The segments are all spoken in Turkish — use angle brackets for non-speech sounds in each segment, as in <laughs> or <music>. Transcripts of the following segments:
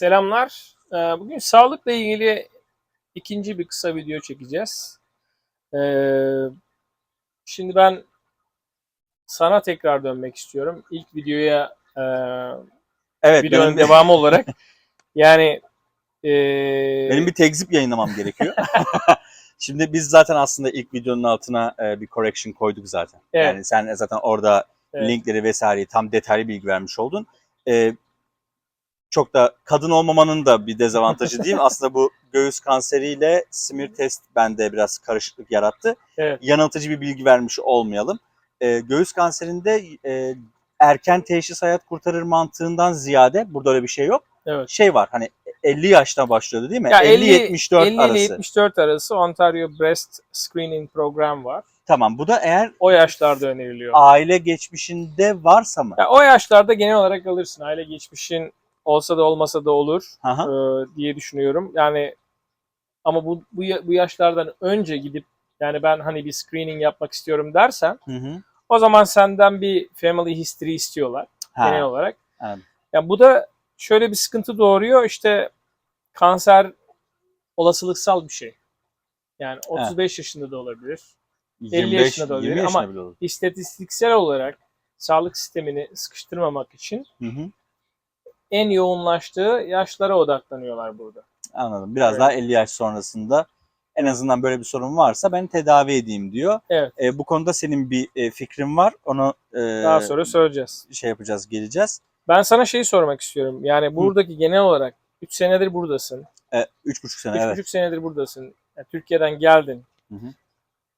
Selamlar. Ee, Bugün sağlıkla ilgili ikinci bir kısa video çekeceğiz. Ee, Şimdi ben sana tekrar dönmek istiyorum. İlk videoya e, Evet, videonun benim, devamı olarak. <laughs> Yani e, benim bir tekzip yayınlamam gerekiyor. <laughs> Şimdi biz zaten aslında ilk videonun altına e, bir correction koyduk zaten. Evet. Yani sen zaten orada Evet. linkleri vesaireyi tam detaylı bilgi vermiş oldun. E, çok da kadın olmamanın da bir dezavantajı değil mi? Aslında bu göğüs kanseriyle smear test bende biraz karışıklık yarattı. Evet. Yanıltıcı bir bilgi vermiş olmayalım. E, göğüs kanserinde e, erken teşhis hayat kurtarır mantığından ziyade burada öyle bir şey yok. evet. şey var hani 50 yaşta başlıyordu değil mi? Ya 50-74 50 ile arası. 74 arası Ontario Breast Screening Program var. Tamam bu da eğer O yaşlarda öneriliyor. aile geçmişinde varsa mı? Ya o yaşlarda genel olarak alırsın. Aile geçmişin olsa da olmasa da olur. E, diye düşünüyorum. Yani ama bu, bu bu yaşlardan önce gidip yani ben hani bir screening yapmak istiyorum dersen Hı hı. o zaman senden bir family history istiyorlar Ha, genel olarak. evet. Yani bu da şöyle bir sıkıntı doğuruyor işte kanser olasılıksal bir şey. Yani 35 yaşında da olabilir. 50 yaşında da olabilir 20 yaşında ama- olur. İstatistiksel olarak sağlık sistemini sıkıştırmamak için Hı hı. En yoğunlaştığı yaşlara odaklanıyorlar burada. Anladım. Biraz Evet. daha 50 yaş sonrasında en azından böyle bir sorun varsa ben tedavi edeyim diyor. Evet. E, bu konuda senin bir e, fikrin var. Onu e, Daha sonra söyleyeceğiz. şey yapacağız, geleceğiz. Ben sana şeyi sormak istiyorum. Yani buradaki genel olarak 3 senedir buradasın. E, üç buçuk sene 3,5 evet. senedir buradasın. Yani Türkiye'den geldin. Hı hı.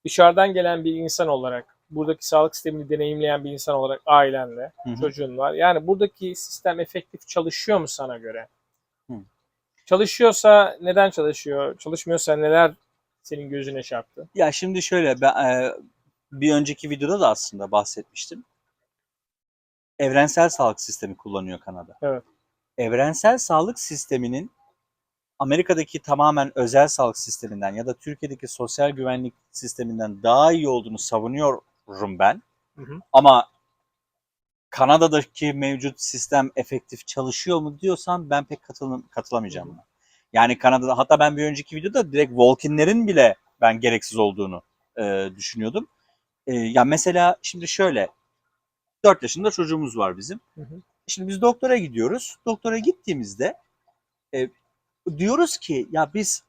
Dışarıdan gelen bir insan olarak, buradaki sağlık sistemini deneyimleyen bir insan olarak ailenle, Hı hı. çocuğun var. Yani buradaki sistem efektif çalışıyor mu sana göre? Hı. Çalışıyorsa neden çalışıyor? Çalışmıyorsa neler senin gözüne çarptı? Ya şimdi şöyle ben e, bir önceki videoda da aslında bahsetmiştim. Evrensel sağlık sistemi kullanıyor Kanada. Evet. Evrensel sağlık sisteminin Amerika'daki tamamen özel sağlık sisteminden ya da Türkiye'deki sosyal güvenlik sisteminden daha iyi olduğunu savunuyorum ben. Hı hı. Ama Kanada'daki mevcut sistem efektif çalışıyor mu diyorsan ben pek katılım, katılamayacağım buna. Yani Kanada'da hatta ben bir önceki videoda direkt Volkinlerin bile ben gereksiz olduğunu e, düşünüyordum. E, ya mesela şimdi şöyle 4 yaşında çocuğumuz var bizim. Hı hı. Şimdi biz doktora gidiyoruz. Doktora gittiğimizde e, diyoruz ki ya biz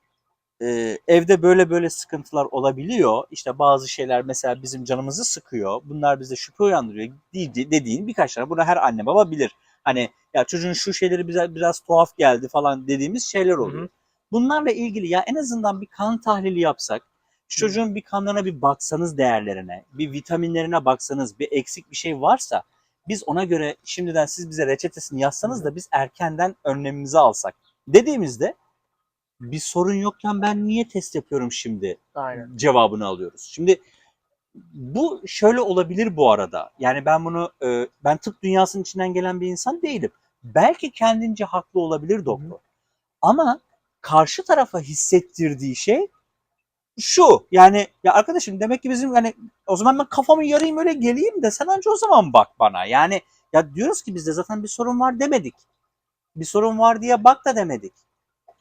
e, evde böyle böyle sıkıntılar olabiliyor. İşte bazı şeyler mesela bizim canımızı sıkıyor. Bunlar bize şüphe uyandırıyor dedi- dediğin birkaç tane. Bunu her anne baba bilir. Hani ya çocuğun şu şeyleri bize biraz tuhaf geldi falan dediğimiz şeyler oluyor. Hı hı. Bunlarla ilgili ya en azından bir kan tahlili yapsak, şu çocuğun bir kanlarına bir baksanız değerlerine, bir vitaminlerine baksanız, bir eksik bir şey varsa biz ona göre şimdiden siz bize reçetesini yazsanız da biz erkenden önlemimizi alsak. Dediğimizde bir sorun yokken ben niye test yapıyorum şimdi Aynen. cevabını alıyoruz. Şimdi bu şöyle olabilir bu arada. Yani ben bunu e, ben tıp dünyasının içinden gelen bir insan değilim. Belki kendince haklı olabilir doktor. Ama karşı tarafa hissettirdiği şey şu. Yani ya arkadaşım demek ki bizim hani o zaman ben kafamı yarayım öyle geleyim de sen önce o zaman bak bana. Yani ya diyoruz ki bizde zaten bir sorun var demedik. Bir sorun var diye bak da demedik.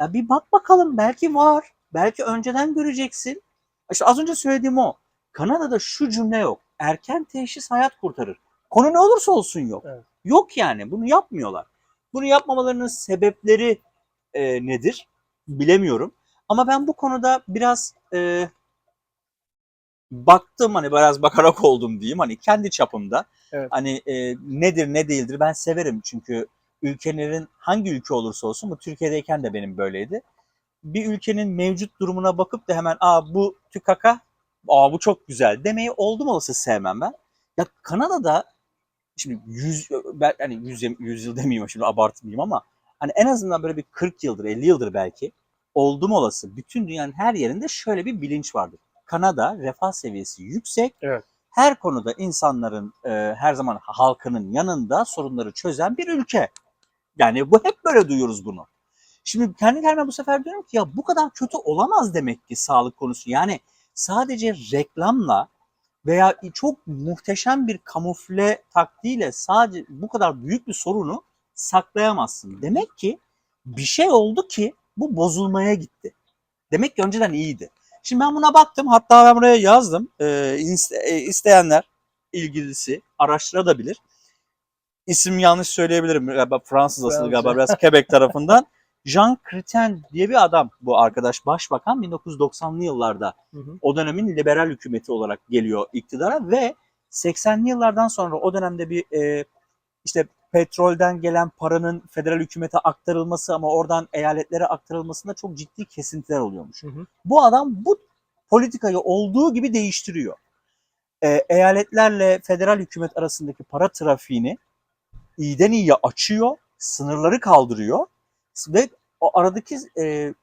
Ya bir bak bakalım belki var. Belki önceden göreceksin. İşte az önce söylediğim o. Kanada'da şu cümle yok. Erken teşhis hayat kurtarır. Konu ne olursa olsun yok. Evet. Yok yani. Bunu yapmıyorlar. Bunu yapmamalarının sebepleri e, nedir? Bilemiyorum. Ama ben bu konuda biraz e, baktım hani biraz bakarak oldum diyeyim hani kendi çapımda. Evet. Hani e, nedir ne değildir ben severim çünkü ülkelerin hangi ülke olursa olsun bu Türkiye'deyken de benim böyleydi. Bir ülkenin mevcut durumuna bakıp da hemen aa bu tükaka aa bu çok güzel demeyi oldum olası sevmem ben. Ya Kanada'da şimdi 100 ben hani 100, 100 yıl demeyeyim şimdi abartmayayım ama hani en azından böyle bir 40 yıldır 50 yıldır belki oldum olası bütün dünyanın her yerinde şöyle bir bilinç vardır. Kanada refah seviyesi yüksek. Evet. Her konuda insanların e, her zaman halkının yanında sorunları çözen bir ülke. Yani bu hep böyle duyuyoruz bunu. Şimdi kendi kendime bu sefer diyorum ki ya bu kadar kötü olamaz demek ki sağlık konusu. Yani sadece reklamla veya çok muhteşem bir kamufle taktiğiyle sadece bu kadar büyük bir sorunu saklayamazsın. Demek ki Bir şey oldu ki bu bozulmaya gitti. Demek ki önceden iyiydi. Şimdi ben buna baktım. Hatta ben buraya yazdım. Ee, e, isteyenler ilgilisi araştırabilir. İsim yanlış söyleyebilirim. Galiba Fransız asıllı Fransız. galiba biraz Quebec tarafından. <laughs> Jean Chrétien diye bir adam bu arkadaş. Başbakan 1990'lı yıllarda Hı hı. o dönemin liberal hükümeti olarak geliyor iktidara ve 80'li yıllardan sonra o dönemde bir e, işte petrolden gelen paranın federal hükümete aktarılması ama oradan eyaletlere aktarılmasında çok ciddi kesintiler oluyormuş. Hı hı. Bu adam bu politikayı olduğu gibi değiştiriyor. E, eyaletlerle federal hükümet arasındaki para trafiğini iyiden iyiye açıyor, sınırları kaldırıyor ve o aradaki e,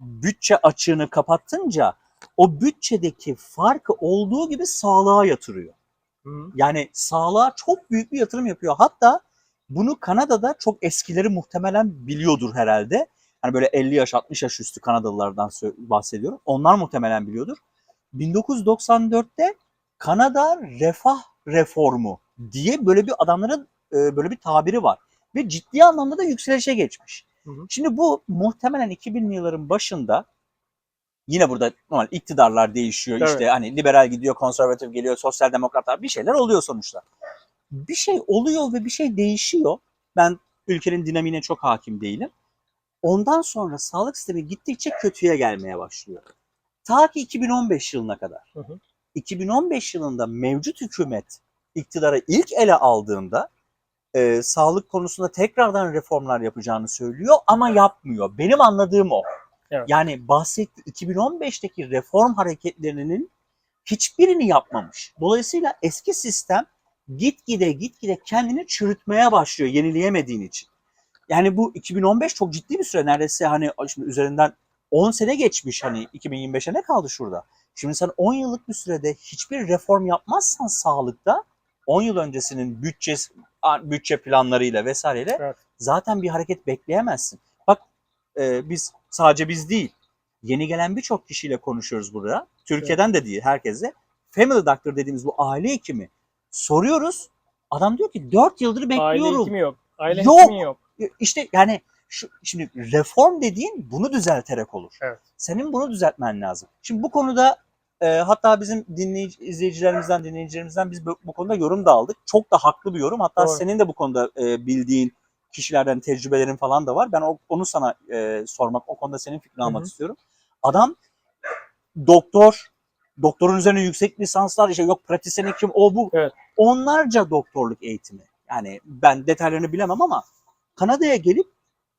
bütçe açığını kapattınca o bütçedeki farkı olduğu gibi sağlığa yatırıyor. Hı. Yani sağlığa çok büyük bir yatırım yapıyor. Hatta bunu Kanada'da çok eskileri muhtemelen biliyordur herhalde. Hani böyle 50 yaş 60 yaş üstü Kanadalılardan bahsediyorum. Onlar muhtemelen biliyordur. 1994'te Kanada refah reformu diye böyle bir adamların e, böyle bir tabiri var. Ve ciddi anlamda da yükselişe geçmiş. Hı hı. Şimdi bu muhtemelen 2000'li yılların başında yine burada normal iktidarlar değişiyor. Evet. İşte hani liberal gidiyor, konservatif geliyor, sosyal demokratlar bir şeyler oluyor sonuçta. Bir şey oluyor ve bir şey değişiyor. Ben ülkenin dinamiğine çok hakim değilim. Ondan sonra sağlık sistemi gittikçe kötüye gelmeye başlıyor. Ta ki 2015 yılına kadar. Hı hı. 2015 yılında mevcut hükümet iktidara ilk ele aldığında e, sağlık konusunda tekrardan reformlar yapacağını söylüyor ama yapmıyor. Benim anladığım o. Evet. Yani bahsetti 2015'teki reform hareketlerinin hiçbirini yapmamış. Dolayısıyla eski sistem gitgide gitgide kendini çürütmeye başlıyor yenileyemediğin için. Yani bu 2015 çok ciddi bir süre neredeyse hani şimdi üzerinden 10 sene geçmiş hani 2025'e ne kaldı şurada? Şimdi sen 10 yıllık bir sürede hiçbir reform yapmazsan sağlıkta 10 yıl öncesinin bütçesi, bütçe planlarıyla vesaireyle Evet. zaten bir hareket bekleyemezsin. Bak e, biz sadece biz değil yeni gelen birçok kişiyle konuşuyoruz burada. Türkiye'den de değil herkese. Family doctor dediğimiz bu aile hekimi soruyoruz. Adam diyor ki 4 yıldır Aile bekliyorum. hekimi yok. Aile Yok. hekimi yok. İşte yani şu, şimdi reform dediğin bunu düzelterek olur. Evet. Senin bunu düzeltmen lazım. Şimdi bu konuda e, hatta bizim dinleyici, izleyicilerimizden, dinleyicilerimizden biz bu, bu konuda yorum da aldık. Çok da haklı bir yorum. Hatta Doğru. senin de bu konuda e, bildiğin kişilerden tecrübelerin falan da var. Ben o, onu sana e, sormak, o konuda senin fikrini almak istiyorum. Adam doktor, doktorun üzerine yüksek lisanslar, işte yok pratisyen hekim, o bu. Evet. Onlarca doktorluk eğitimi. Yani ben detaylarını bilemem ama Kanada'ya gelip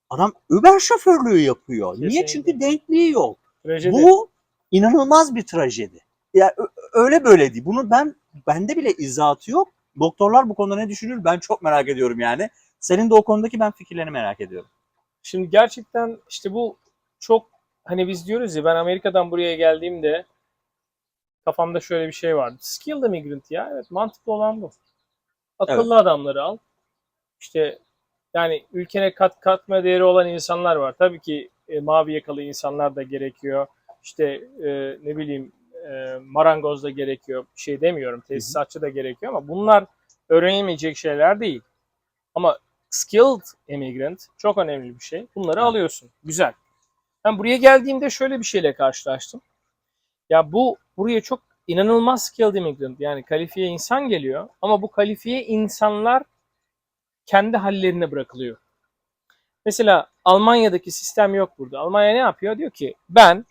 adam Uber şoförlüğü yapıyor. Niye? Kesinlikle. Çünkü denkliği yok. Trajedi. Bu inanılmaz bir trajedi. Ya ö- öyle böyle değil. Bunu ben bende bile izahatı yok. Doktorlar bu konuda ne düşünür ben çok merak ediyorum yani. Senin de o konudaki ben fikirlerini merak ediyorum. Şimdi gerçekten işte bu çok hani biz diyoruz ya ben Amerika'dan buraya geldiğimde kafamda şöyle bir şey vardı. Skilled immigrant ya. Evet mantıklı olan bu. Akıllı adamları al. İşte yani ülkene kat katma değeri olan insanlar var. Tabii ki e, mavi yakalı insanlar da gerekiyor. İşte e, ne bileyim e, marangoz da gerekiyor. Bir şey demiyorum. Tesisatçı da gerekiyor ama bunlar öğrenilmeyecek şeyler değil. Ama skilled immigrant çok önemli bir şey. Bunları alıyorsun. Güzel. Ben buraya geldiğimde şöyle bir şeyle karşılaştım. Ya bu buraya çok inanılmaz skilled immigrant yani kalifiye insan geliyor ama bu kalifiye insanlar kendi hallerine bırakılıyor. Mesela Almanya'daki sistem yok burada. Almanya ne yapıyor? Diyor ki ben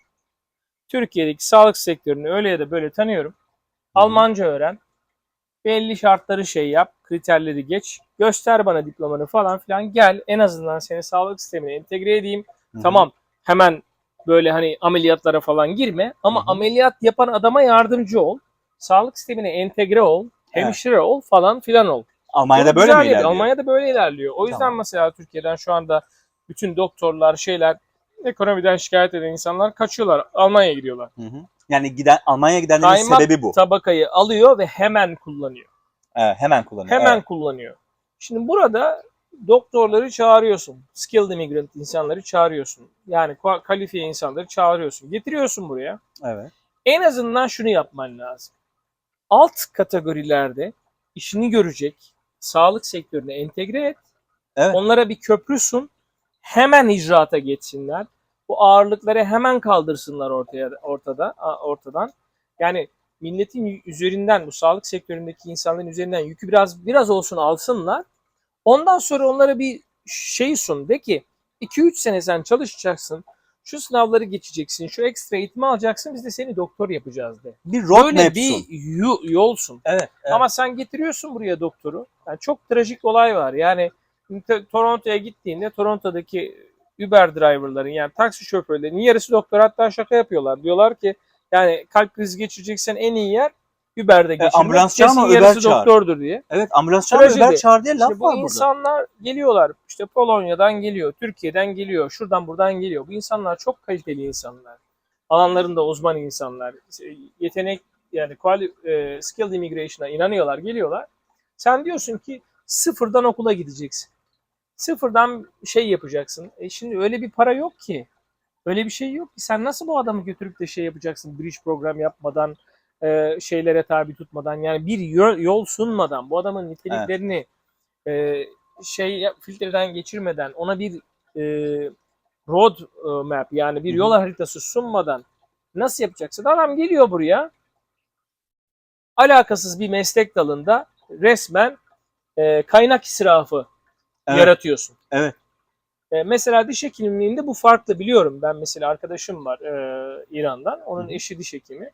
Türkiye'deki sağlık sektörünü öyle ya da böyle tanıyorum. Almanca öğren. Belli şartları şey yap, kriterleri geç. Göster bana diplomanı falan filan. Gel en azından seni sağlık sistemine entegre edeyim. Hı. Tamam hemen böyle hani ameliyatlara falan girme ama Hı ameliyat yapan adama yardımcı ol. Sağlık sistemine entegre ol. Evet. Hemşire ol falan filan ol. Almanya'da böyle mi ilerliyor? Almanya'da böyle ilerliyor. O yüzden Tamam. mesela Türkiye'den şu anda bütün doktorlar şeyler ekonomiden şikayet eden insanlar kaçıyorlar. Almanya'ya gidiyorlar. Hı hı. Yani giden Almanya'ya gidenlerin Kaymak sebebi bu. Tabakayı alıyor ve hemen kullanıyor. Evet, hemen kullanıyor. Hemen Evet. kullanıyor. Şimdi burada doktorları çağırıyorsun. Skilled immigrant insanları çağırıyorsun. Yani kalifiye insanları çağırıyorsun. Getiriyorsun buraya. evet. En azından şunu yapman lazım. Alt kategorilerde işini görecek sağlık sektörüne entegre et. Evet. Onlara bir köprü sun. Hemen icraata geçsinler. Bu ağırlıkları hemen kaldırsınlar ortaya ortada ortadan. Yani milletin üzerinden bu sağlık sektöründeki insanların üzerinden yükü biraz biraz olsun alsınlar. Ondan sonra onlara bir şey sun de ki 2-3 sene sen çalışacaksın. Şu sınavları geçeceksin. Şu ekstra eğitimi alacaksın. Biz de seni doktor yapacağız de. Bir Böyle roadmap bir yolsun. Evet, evet. Ama sen getiriyorsun buraya doktoru. Yani çok trajik olay var. Yani Toronto'ya gittiğinde Toronto'daki Uber driverların yani taksi şoförlerinin yarısı doktor hatta şaka yapıyorlar. Diyorlar ki yani kalp krizi geçireceksen en iyi yer Uber'de geçirmek. ambulans Kesin çağırma, Uber yarısı çağır. doktordur diye. Evet ambulans çağırdı, Trajedi. Uber çağır diye laf İşte var bu burada. insanlar geliyorlar. İşte Polonya'dan geliyor, Türkiye'den geliyor, şuradan buradan geliyor. Bu insanlar çok kaliteli insanlar. Alanlarında uzman insanlar. Yetenek yani quali, e, skilled immigration'a inanıyorlar, geliyorlar. Sen diyorsun ki sıfırdan okula gideceksin. Sıfırdan şey yapacaksın. E şimdi öyle bir para yok ki. Öyle bir şey yok ki. Sen nasıl bu adamı götürüp de şey yapacaksın? Bridge program yapmadan, e, şeylere tabi tutmadan. Yani bir yol, yol sunmadan bu adamın niteliklerini e, şey filtreden geçirmeden ona bir e, road e, map yani bir Hı hı. yol haritası sunmadan nasıl yapacaksın? Adam geliyor buraya alakasız bir meslek dalında resmen e, kaynak israfı Evet. yaratıyorsun. Evet. E, mesela diş hekimliğinde bu farklı biliyorum. Ben mesela arkadaşım var e, İran'dan. Onun eşi diş hekimi.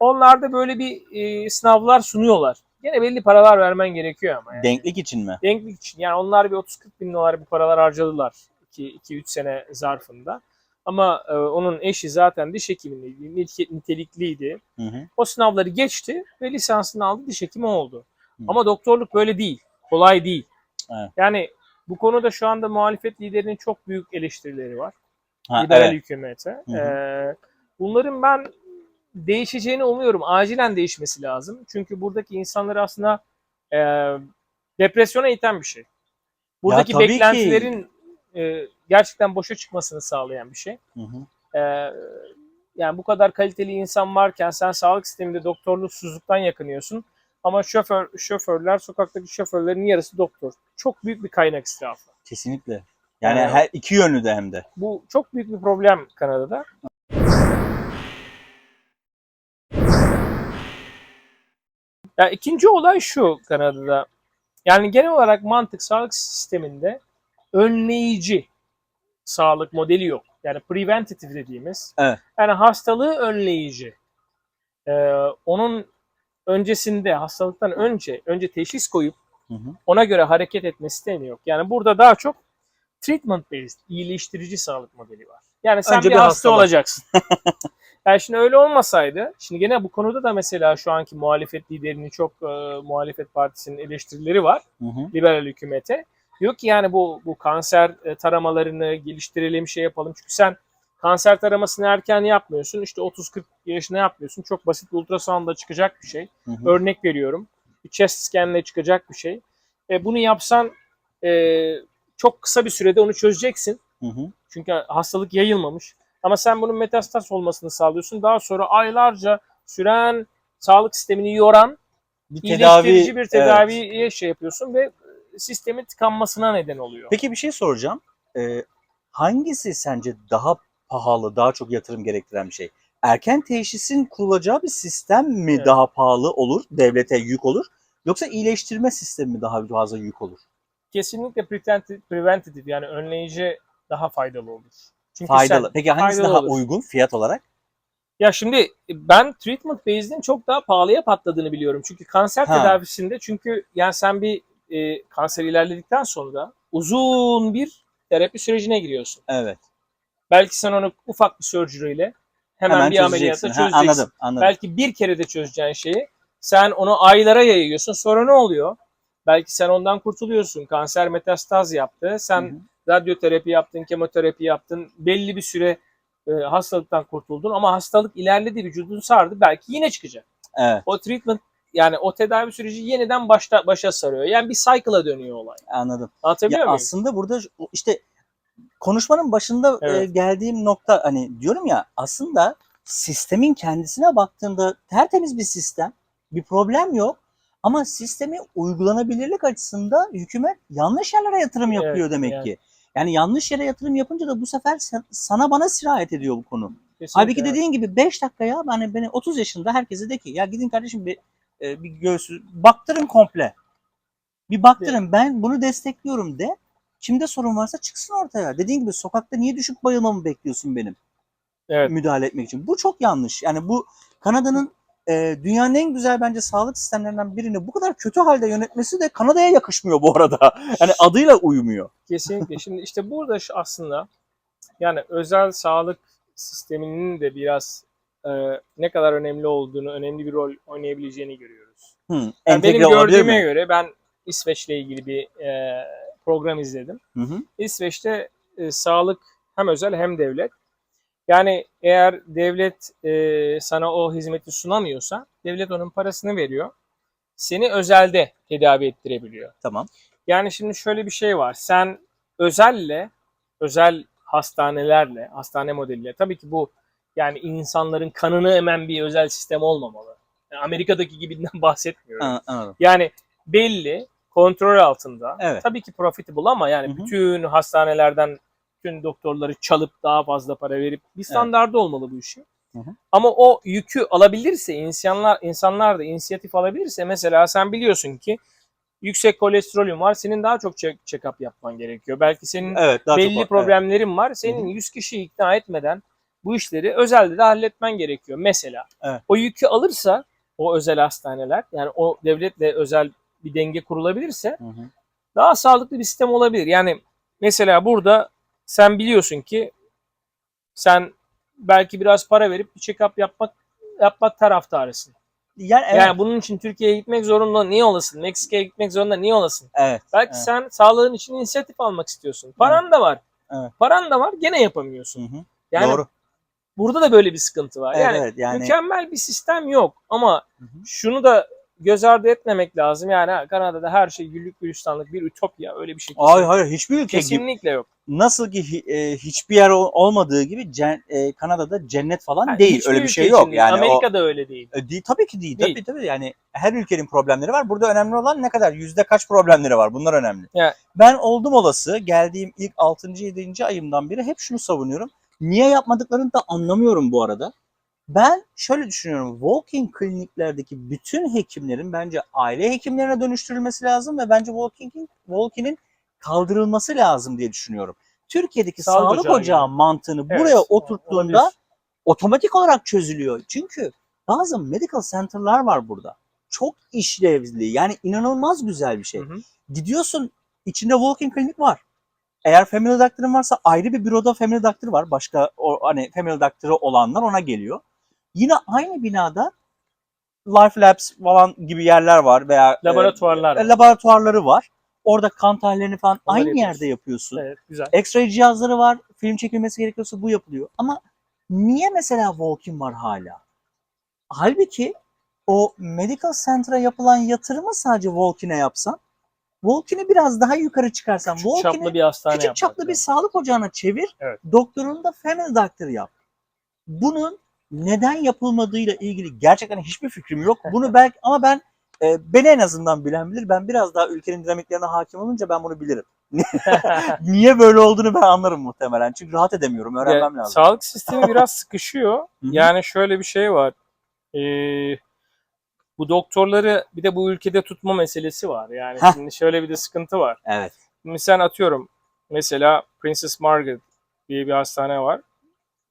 Onlar da böyle bir e, sınavlar sunuyorlar. Gene belli paralar vermen gerekiyor ama. Yani. Denklik için mi? Denklik için. Yani onlar bir 30-40 bin dolar bu paralar harcadılar 2-3 sene zarfında. Ama e, onun eşi zaten diş hekimiydi, nite- nitelikliydi. Hı hı. O sınavları geçti ve lisansını aldı, diş hekimi oldu. Hı. Ama doktorluk böyle değil, kolay değil. Evet. Yani bu konuda şu anda muhalefet liderinin çok büyük eleştirileri var. Ha, liberal evet. hükümete. Hı hı. Ee, bunların ben değişeceğini umuyorum. Acilen değişmesi lazım. Çünkü buradaki insanları aslında e, depresyona iten bir şey. Buradaki ki. beklentilerin e, gerçekten boşa çıkmasını sağlayan bir şey. Hı hı. Ee, yani bu kadar kaliteli insan varken sen sağlık sisteminde doktorluksuzluktan yakınıyorsun. Ama şoför şoförler, sokaktaki şoförlerin yarısı doktor. Çok büyük bir kaynak israfı. Kesinlikle. Yani Evet. her iki yönlü de hem de. Bu çok büyük bir problem Kanada'da. Ya ikinci olay şu Kanada'da. Yani genel olarak mantık sağlık sisteminde önleyici sağlık modeli yok. Yani preventative dediğimiz. Evet. Yani hastalığı önleyici. Ee, onun öncesinde hastalıktan önce önce teşhis koyup Hı hı. ona göre hareket etme sistemi yok. Yani burada daha çok treatment based, iyileştirici sağlık modeli var. Yani sen Önce bir, bir hasta hastalık. olacaksın. <laughs> yani şimdi öyle olmasaydı, şimdi gene bu konuda da mesela şu anki muhalefet liderinin çok e, muhalefet partisinin eleştirileri var Hı hı. liberal hükümete. Diyor ki yani bu bu kanser e, taramalarını geliştirelim, şey yapalım. Çünkü sen kanser taramasını erken yapmıyorsun. İşte 30-40 yaşında yapmıyorsun. Çok basit bir ultrasonda çıkacak bir şey. Hı hı. Örnek veriyorum. Bir chest scan'le çıkacak bir şey. E, bunu yapsan e, çok kısa bir sürede onu çözeceksin. Hı hı. Çünkü hastalık yayılmamış. Ama sen bunun metastaz olmasını sağlıyorsun. Daha sonra aylarca süren sağlık sistemini yoran Bir iyileştirici bir evet. tedaviye şey yapıyorsun ve sistemin tıkanmasına neden oluyor. Peki bir şey soracağım. Ee, hangisi sence daha pahalı, daha çok yatırım gerektiren bir şey? Erken teşhisin kurulacağı bir sistem mi Evet. daha pahalı olur, devlete yük olur? Yoksa iyileştirme sistemi mi daha fazla yük olur? Kesinlikle preventative, yani önleyici daha faydalı olur. Çünkü Faydalı. sen- Peki hangisi faydalı daha olur. uygun fiyat olarak? Ya şimdi ben treatment based'in çok daha pahalıya patladığını biliyorum. Çünkü kanser Ha. tedavisinde çünkü yani sen bir e, kanser ilerledikten sonra uzun bir terapi sürecine giriyorsun. Evet. Belki sen onu ufak bir surgery ile hemen, bir ameliyata çözeceksin. Ha, anladım, anladım. Belki bir kere de çözeceğin şeyi sen onu aylara yayıyorsun. Sonra ne oluyor? Belki sen ondan kurtuluyorsun. Kanser metastaz yaptı. Sen Hı hı. radyoterapi yaptın, kemoterapi yaptın. Belli bir süre e, hastalıktan kurtuldun ama hastalık ilerledi, vücudun sardı. Belki yine çıkacak. Evet, O treatment yani o tedavi süreci yeniden başta başa sarıyor. Yani bir cycle'a dönüyor olay. anladım. Anlatabiliyor Ya muyum? aslında burada işte konuşmanın başında e, Evet. geldiğim nokta hani diyorum ya aslında sistemin kendisine baktığında tertemiz bir sistem, bir problem yok. Ama sistemi uygulanabilirlik açısından hükümet yanlış yerlere yatırım yapıyor Evet, demek yani. ki. Yani yanlış yere yatırım yapınca da bu sefer sana bana sirayet ediyor bu konu. Kesinlikle. Halbuki dediğin gibi 5 dakika ya hani beni 30 yaşında herkese de ki ya gidin kardeşim bir, e, bir göğsü baktırın komple. Bir baktırın ben bunu destekliyorum de. Kimde sorun varsa çıksın ortaya. Dediğin gibi sokakta niye düşüp bayılmamı bekliyorsun benim Evet. müdahale etmek için? Bu çok yanlış. Yani bu Kanada'nın e, dünyanın en güzel bence sağlık sistemlerinden birini bu kadar kötü halde yönetmesi de Kanada'ya yakışmıyor bu arada. <laughs> Yani adıyla uymuyor. Kesinlikle. Şimdi işte burada şu aslında yani özel sağlık sisteminin de biraz e, ne kadar önemli olduğunu, önemli bir rol oynayabileceğini görüyoruz. Hı, Yani benim gördüğüme mi? göre ben İsveç'le ilgili bir e, program izledim. Hı hı. İsveç'te e, sağlık hem özel hem devlet. Yani eğer devlet e, sana o hizmeti sunamıyorsa devlet onun parasını veriyor. Seni özelde tedavi ettirebiliyor. Tamam. Yani şimdi şöyle bir şey var. Sen özelle, özel hastanelerle, hastane modeliyle tabii ki bu yani insanların kanını emen bir özel sistem olmamalı. Yani Amerika'daki gibinden <laughs> bahsetmiyorum. Ha, anladım. Yani belli, kontrol altında. Evet. Tabii ki profitable ama yani Hı hı. bütün hastanelerden bütün doktorları çalıp daha fazla para verip bir standardı olmalı bu işin. Hı hı. Ama o yükü alabilirse insanlar insanlar da inisiyatif alabilirse mesela sen biliyorsun ki yüksek kolesterolün var. Senin daha çok check- check-up yapman gerekiyor. Belki senin Evet, belli çok var. problemlerin var. Hı Senin hı. 100 kişiyi ikna etmeden bu işleri özelde de halletmen gerekiyor. Mesela Evet. o yükü alırsa o özel hastaneler yani o devletle özel bir denge kurulabilirse Evet. Hı hı. daha sağlıklı bir sistem olabilir. Yani mesela burada sen biliyorsun ki sen belki biraz para verip bir check-up yapmak yapmak taraftarısın. Yani evet. Yani bunun için Türkiye'ye gitmek zorunda niye olasın? Meksika'ya gitmek zorunda niye olasın? evet. Belki evet. sen sağlığın için inisiyatif almak istiyorsun. Paran da var. Evet. Paran da var gene yapamıyorsun. Hı hı. Yani Doğru. burada da böyle bir sıkıntı var. Evet, yani, evet, yani mükemmel bir sistem yok ama Hı hı. şunu da göz ardı etmemek lazım. Yani Kanada'da her şey güllük gülistanlık bir ütopya öyle bir şey hayır hayır hiçbir ülke gibi kesinlikle yok. nasıl ki e, hiçbir yer ol- olmadığı gibi cen- e, Kanada'da cennet falan Yani değil. Öyle bir şey yok. değil. Yani o Amerika'da öyle değil. E, değil, tabii ki değil. Değil. Tabii tabii yani her ülkenin problemleri var. Burada önemli olan ne kadar yüzde kaç problemleri var. Bunlar önemli. Ya- Ben oldum olası geldiğim ilk 6. 7. ayımdan beri hep şunu savunuyorum. Niye yapmadıklarını da anlamıyorum bu arada. Ben şöyle düşünüyorum. Walking kliniklerdeki bütün hekimlerin bence aile hekimlerine dönüştürülmesi lazım ve bence walking'in walking'in kaldırılması lazım diye düşünüyorum. Türkiye'deki Sağlık sağlık, ocağı ocağı, gibi. mantığını Evet, buraya oturttuğunda olabilir. otomatik olarak çözülüyor. Çünkü bazı medical center'lar var burada. Çok işlevli yani inanılmaz güzel bir şey. Hı hı. Gidiyorsun içinde walking klinik var. Eğer family doctor'ın varsa ayrı bir büroda family doctor var. Başka o, hani family doctor'ı olanlar ona geliyor. Yine aynı binada Life Labs falan gibi yerler var veya e, Laboratuvarlar var. laboratuvarları var. Orada kan tahlillerini falan Onları aynı yapıyorsun. yerde yapıyorsun. Evet güzel. X-ray cihazları var. Film çekilmesi gerekiyorsa bu yapılıyor. Ama niye mesela walk-in var hala? Halbuki o medical center'a yapılan yatırımı sadece walk-in'e yapsan, walk-in'i biraz daha yukarı çıkarsan, Küçük çaplı bir hastane küçük yapmak çaplı bir lazım. sağlık ocağına çevir, Evet. doktorunu da family doctor yap. Bunun neden yapılmadığıyla ilgili gerçekten hiçbir fikrim yok. Bunu belki ama ben e, beni en azından bilen bilir. Ben biraz daha ülkenin dinamiklerine hakim olunca ben bunu bilirim. <laughs> Niye böyle olduğunu ben anlarım muhtemelen. Çünkü rahat edemiyorum. Öğrenmem Ya, lazım. Sağlık sistemi biraz sıkışıyor. <laughs> Yani şöyle bir şey var. Ee, bu doktorları bir de bu ülkede tutma meselesi var. Yani şimdi şöyle bir de sıkıntı var. Evet. Şimdi sen atıyorum mesela Princess Margaret diye bir hastane var.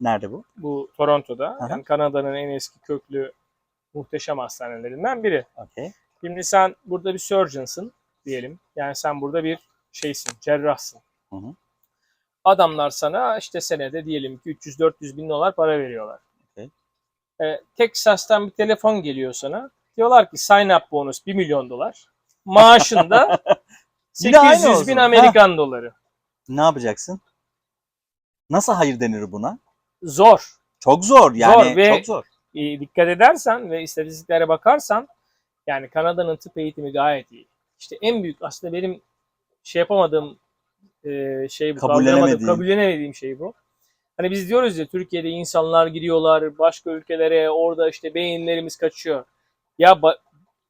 Nerede bu? Bu Toronto'da. Aha. Yani Kanada'nın en eski köklü muhteşem hastanelerinden biri. Okey. Şimdi sen burada bir surgeons'ın diyelim. Yani sen burada bir şeysin, cerrahsın. Hı hı. Adamlar sana işte senede diyelim ki 300-400 bin dolar para veriyorlar. Okey. Ee, Texas'tan bir telefon geliyor sana. Diyorlar ki sign up bonus 1 milyon dolar. Maaşında <laughs> Yine aynı 800 bin. Amerikan doları. Ne yapacaksın? Nasıl hayır denir buna? Zor. Çok zor yani. Zor ve- Çok zor. e, dikkat edersen ve istatistiklere bakarsan yani Kanada'nın tıp eğitimi gayet iyi. İşte en büyük aslında benim şey yapamadığım e, şey bu. Kabullenemediğin. kaldıramadığım, Kabullenemediğim şey bu. Hani biz diyoruz ya Türkiye'de insanlar gidiyorlar başka ülkelere orada işte beyinlerimiz kaçıyor. Ya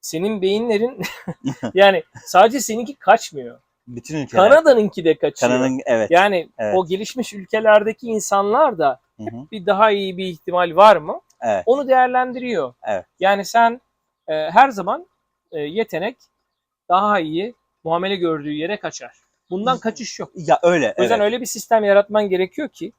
senin beyinlerin <laughs> <laughs> yani sadece seninki kaçmıyor. Bütün ülkeler. Kanada'nınki de kaçıyor. Kanada'nın evet. Yani Evet. o gelişmiş ülkelerdeki insanlar da Hı hı. bir daha iyi bir ihtimal var mı? Evet. Onu değerlendiriyor. Evet. Yani sen e, her zaman e, yetenek daha iyi muamele gördüğü yere kaçar. Bundan kaçış yok. Ya öyle. O yüzden evet. öyle bir sistem yaratman gerekiyor ki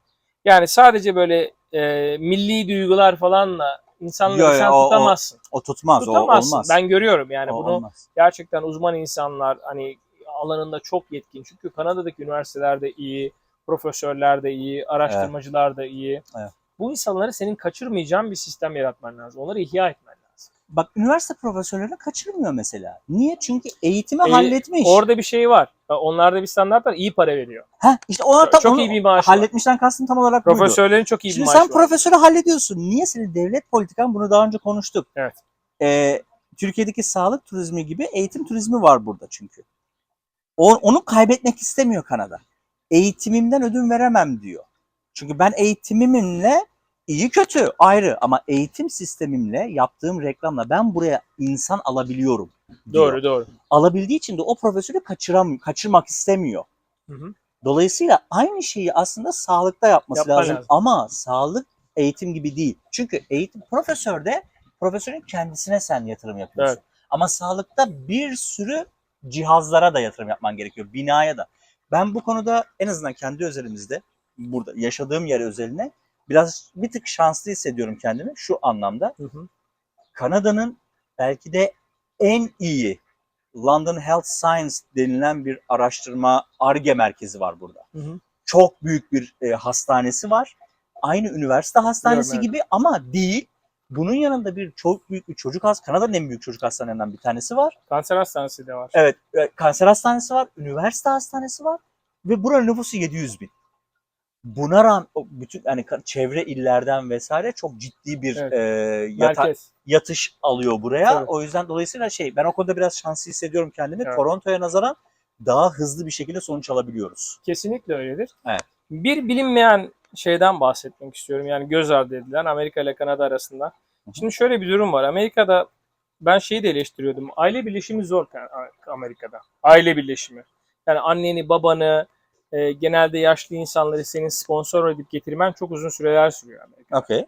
yani sadece böyle e, milli duygular falanla insanları Yo, yo, sen o- o- tutamazsın. O tutmaz. O tutamazsın. olmaz. Ben görüyorum yani O bunu olmaz. gerçekten uzman insanlar hani alanında çok yetkin. Çünkü Kanada'daki üniversiteler de iyi, profesörler de iyi, araştırmacılar da iyi. Evet. Bu insanları senin kaçırmayacağın bir sistem yaratman lazım. Onları ihya etmen lazım. Bak üniversite profesörlerini kaçırmıyor mesela. Niye? Çünkü eğitimi Ee, halletmiş. Orada bir şey var. Onlarda bir standart var. İyi para veriyor. Heh, işte ona tam çok onu iyi bir maaş var. halletmişten kastım tam olarak buydu. Profesörlerin çok iyi bir Şimdi maaşı sen var. profesörü hallediyorsun. Niye senin devlet politikan bunu daha önce konuştuk. Evet. Ee, Türkiye'deki sağlık turizmi gibi eğitim turizmi var burada çünkü. O, onu kaybetmek istemiyor Kanada. Eğitimimden ödün veremem diyor. Çünkü ben eğitimimle iyi kötü ayrı ama eğitim sistemimle yaptığım reklamla ben buraya insan alabiliyorum. diyor. Doğru doğru. Alabildiği için de o profesörü kaçıram kaçırmak istemiyor. Hı hı. Dolayısıyla aynı şeyi aslında sağlıkta yapması lazım. lazım. ama sağlık eğitim gibi değil. Çünkü eğitim profesörde profesörün kendisine sen yatırım yapıyorsun. Evet. Ama sağlıkta bir sürü cihazlara da yatırım yapman gerekiyor. Binaya da. Ben bu konuda en azından kendi özelimizde burada yaşadığım yer özeline biraz bir tık şanslı hissediyorum kendimi şu anlamda. Hı hı. Kanada'nın belki de en iyi London Health Science denilen bir araştırma ARGE merkezi var burada. Hı hı. Çok büyük bir e, hastanesi var. Aynı üniversite hastanesi Biliyorum, gibi ama değil. Bunun yanında bir çok büyük bir çocuk hastanesi, Kanada'nın en büyük çocuk hastanelerinden bir tanesi var. Kanser hastanesi de var. Evet, e, kanser hastanesi var, üniversite hastanesi var ve buranın nüfusu 700 bin. Buna rağmen bütün ka- çevre illerden vesaire çok ciddi bir Evet. e, yata- Merkez. yatış alıyor buraya. Tabii. O yüzden dolayısıyla şey ben o konuda biraz şanslı hissediyorum kendimi. Evet. Toronto'ya nazaran daha hızlı bir şekilde sonuç alabiliyoruz. Kesinlikle öyledir. Evet. Bir bilinmeyen şeyden bahsetmek istiyorum. Yani göz ardı edilen Amerika ile Kanada arasında. Şimdi şöyle bir durum var. Amerika'da ben şeyi de eleştiriyordum. Aile birleşimi zor Amerika'da. Aile birleşimi. Yani anneni, babanı, e, genelde yaşlı insanları senin sponsor edip getirmen çok uzun süreler sürüyor Amerika'da. Okey.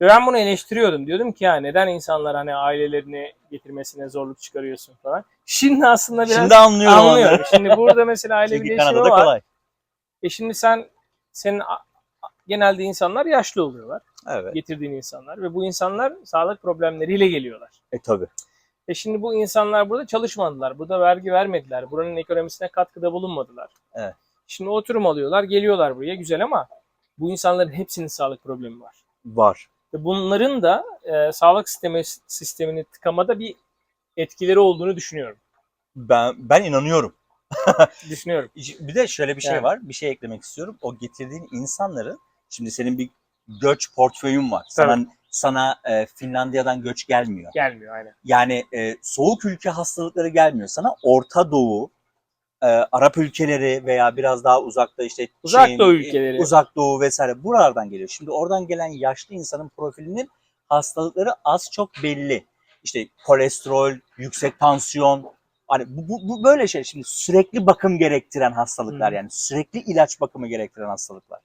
Ve ben bunu eleştiriyordum. Diyordum ki ya neden insanlar hani ailelerini getirmesine zorluk çıkarıyorsun falan. Şimdi aslında biraz Şimdi anlıyorum. anlıyorum. Şimdi burada mesela <laughs> aile Çünkü birleşimi Kanada'da var. kolay. E şimdi sen senin genelde insanlar yaşlı oluyorlar. Evet. Getirdiğin insanlar ve bu insanlar sağlık problemleriyle geliyorlar. E tabii. E şimdi bu insanlar burada çalışmadılar. Burada vergi vermediler. Buranın ekonomisine katkıda bulunmadılar. Evet. Şimdi oturum alıyorlar, geliyorlar buraya. Güzel ama bu insanların hepsinin sağlık problemi var. Var. Ve bunların da e, sağlık sistemi sistemini tıkamada bir etkileri olduğunu düşünüyorum. Ben ben inanıyorum. <laughs> Düşünüyorum. Bir de şöyle bir şey Yani. var. Bir şey eklemek istiyorum. O getirdiğin insanların şimdi senin bir göç portföyün var. Sana sana e, Finlandiya'dan göç gelmiyor. Gelmiyor aynen. Yani e, soğuk ülke hastalıkları gelmiyor sana. Orta Doğu, e, Arap ülkeleri veya biraz daha uzakta işte Uzak Çin, Doğu ülkeleri. Uzak Doğu vesaire buralardan geliyor. Şimdi oradan gelen yaşlı insanın profilinin hastalıkları az çok belli. İşte kolesterol, yüksek tansiyon, hani bu, bu, bu böyle şey. Şimdi sürekli bakım gerektiren hastalıklar Hı. yani sürekli ilaç bakımı gerektiren hastalıklar.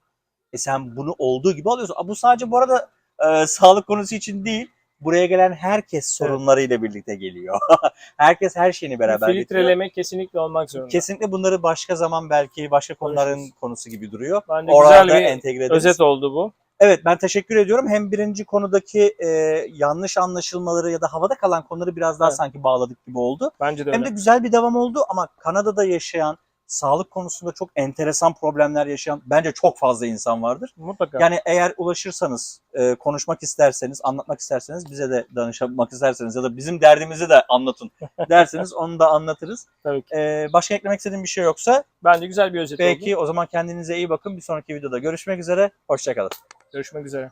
E sen bunu olduğu gibi alıyorsun. Aa, Bu sadece bu arada e, sağlık konusu için değil. Buraya gelen herkes sorunlarıyla birlikte geliyor. <laughs> herkes her şeyini beraber getiriyor. Filtreleme kesinlikle olmak zorunda. Kesinlikle bunları başka zaman belki başka konuların Konuşuruz. konusu gibi duruyor. Bence Orada güzel bir entegre ederiz. özet oldu bu. Evet ben teşekkür ediyorum. Hem birinci konudaki e, yanlış anlaşılmaları ya da havada kalan konuları biraz daha Evet. sanki bağladık gibi oldu. Bence de Hem öyle. de güzel bir devam oldu ama Kanada'da yaşayan, sağlık konusunda çok enteresan problemler yaşayan bence çok fazla insan vardır. Mutlaka. Yani eğer ulaşırsanız, e, konuşmak isterseniz, anlatmak isterseniz, bize de danışmak isterseniz ya da bizim derdimizi de anlatın <laughs> derseniz onu da anlatırız. Tabii ki. E, başka eklemek istediğim bir şey yoksa Bence güzel bir özet oldu. belki o zaman kendinize iyi bakın. Bir sonraki videoda görüşmek üzere. Hoşçakalın. Görüşmek üzere.